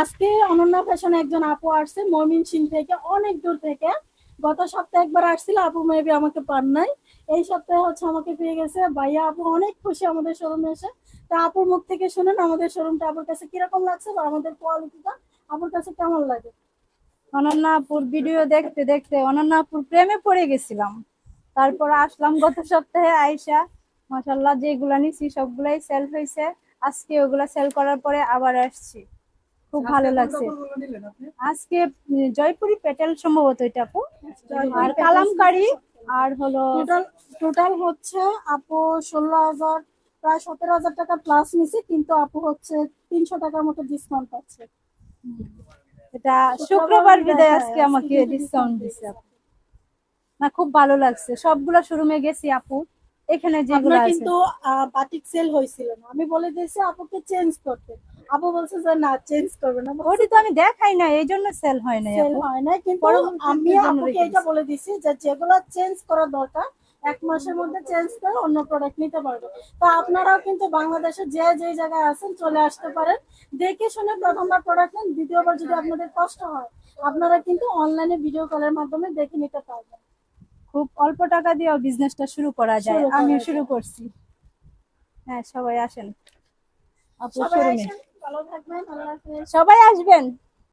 আজকে অনন্যা ফ্যাশনে একজন আপু আসছে সিং থেকে, অনেক দূর থেকে। গত সপ্তাহে একবার আসছিল, আপু মেবি আমাকে পান নাই। এই সপ্তাহে হচ্ছে আমাকে পেয়ে গেছে। ভাইয়া, আপু অনেক খুশি আমাদের শোরুমে এসে। তা আপুর মুখ থেকে শুনেন, আমাদের শোরুমটা আপুর কাছে কীরকম লাগছে বা আমাদের কোয়ালিটিটা আপুর কাছে কেমন লাগে? অনন্যাপুর ভিডিও দেখতে দেখতে অনন্যাপুর প্রেমে পড়ে গেছিলাম। তারপর আসলাম গত সপ্তাহে আইসা মাসাল্লাহ যেগুলা নিছি সবগুলাই সেল হয়েছে আজকে ওগুলা সেল করার পরে আবার আসছি। খুব ভালো লাগছে। আজকে জয়পুরি পেটেল সম্ভবত এটা আপু। আর কালামকারি আর হলো টোটাল হচ্ছে আপু ষোলো হাজার প্রায় সতেরো হাজার টাকা প্লাস নিছে কিন্তু আপু হচ্ছে তিনশো টাকার মতো ডিসকাউন্ট পাচ্ছে। এটা শুক্রবার বিদায় আজকে আমাকে ডিসকাউন্ট দিছে আপু। না খুব ভালো লাগছে। সবগুলা শোরুমে গেছি আপু। এখানে যেগুলো কিন্তু বাটিক সেল হয়েছিল না। আমি বলে দিয়েছি আপুকে চেঞ্জ করতে। আপু বলছে যে না চেঞ্জ করবে না। ওটি তো আমি দেখাই না এই জন্য সেল হয় না সেল হয় না কিন্তু আমি আপুকে এটা বলে দিছি যে যেগুলো চেঞ্জ করা দরকার এক মাসের মধ্যে চেঞ্জ করে অন্য প্রোডাক্ট নিতে পারবে। তো আপনারাও কিন্তু বাংলাদেশে যে যে জায়গায় আছেন চলে আসতে পারেন। দেখে শুনে প্রথমবার প্রোডাক্ট নেন দ্বিতীয়বার যদি আপনাদের কষ্ট হয় আপনারা কিন্তু অনলাইনে ভিডিও কলের মাধ্যমে দেখে নিতে পারবেন। খুব অল্প টাকা দিয়েও বিজনেসটা শুরু করা যায়। আমিও শুরু করছি। হ্যাঁ সবাই আসেন। আপু শোরুমে ভালো থাকবেন আল্লাহ হাফেজ সবাই আসবেন